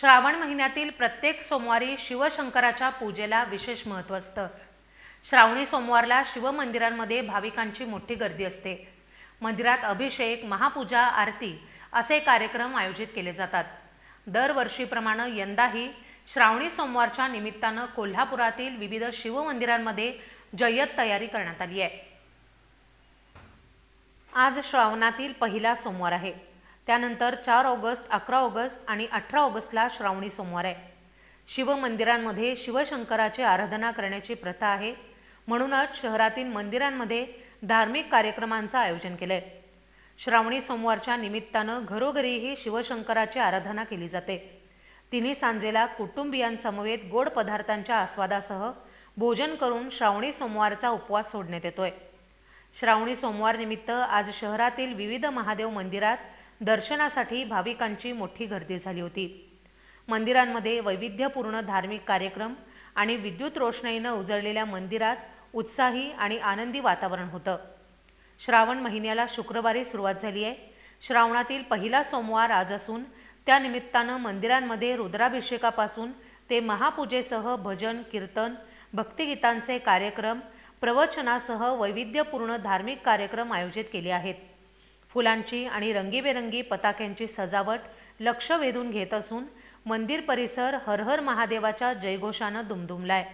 श्रावण महिन्यातील प्रत्येक सोमवारी शिवशंकराच्या पूजेला विशेष महत्त्व असतं. श्रावणी सोमवारला शिवमंदिरांमध्ये भाविकांची मोठी गर्दी असते. मंदिरात अभिषेक महापूजा आरती असे कार्यक्रम आयोजित केले जातात. दरवर्षीप्रमाणे यंदाही श्रावणी सोमवारच्या निमित्तानं कोल्हापुरातील विविध शिवमंदिरांमध्ये जय्यत तयारी करण्यात आली आहे. आज श्रावणातील पहिला सोमवार आहे. त्यानंतर चार ऑगस्ट अकरा ऑगस्ट आणि अठरा ऑगस्टला श्रावणी सोमवार आहे. शिवमंदिरांमध्ये शिवशंकराची आराधना करण्याची प्रथा आहे. म्हणूनच शहरातील मंदिरांमध्ये धार्मिक कार्यक्रमांचं आयोजन केलं आहे श्रावणी सोमवारच्या निमित्तानं घरोघरीही शिवशंकराची आराधना केली जाते. तिन्ही सांजेला कुटुंबियांसमवेत गोड पदार्थांच्या आस्वादासह भोजन करून श्रावणी सोमवारचा उपवास सोडण्यात येतोय. श्रावणी सोमवार निमित्त आज शहरातील विविध महादेव मंदिरात दर्शनासाठी भाविकांची मोठी गर्दी झाली होती. मंदिरांमध्ये वैविध्यपूर्ण धार्मिक कार्यक्रम आणि विद्युत रोषणाईनं उजळलेल्या मंदिरात उत्साही आणि आनंदी वातावरण होतं. श्रावण महिन्याला शुक्रवारी सुरुवात झाली आहे. श्रावणातील पहिला सोमवार आज असून त्यानिमित्तानं मंदिरांमध्ये रुद्राभिषेकापासून ते महापूजेसह भजन कीर्तन भक्तिगीतांचे कार्यक्रम प्रवचनासह वैविध्यपूर्ण धार्मिक कार्यक्रम आयोजित केले आहेत. फुलांची आणि रंगीबेरंगी पताक्यांची सजावट लक्ष वेधून घेत असून मंदिर परिसर हरहर महादेवाच्या जयघोषानं दुमदुमलाय.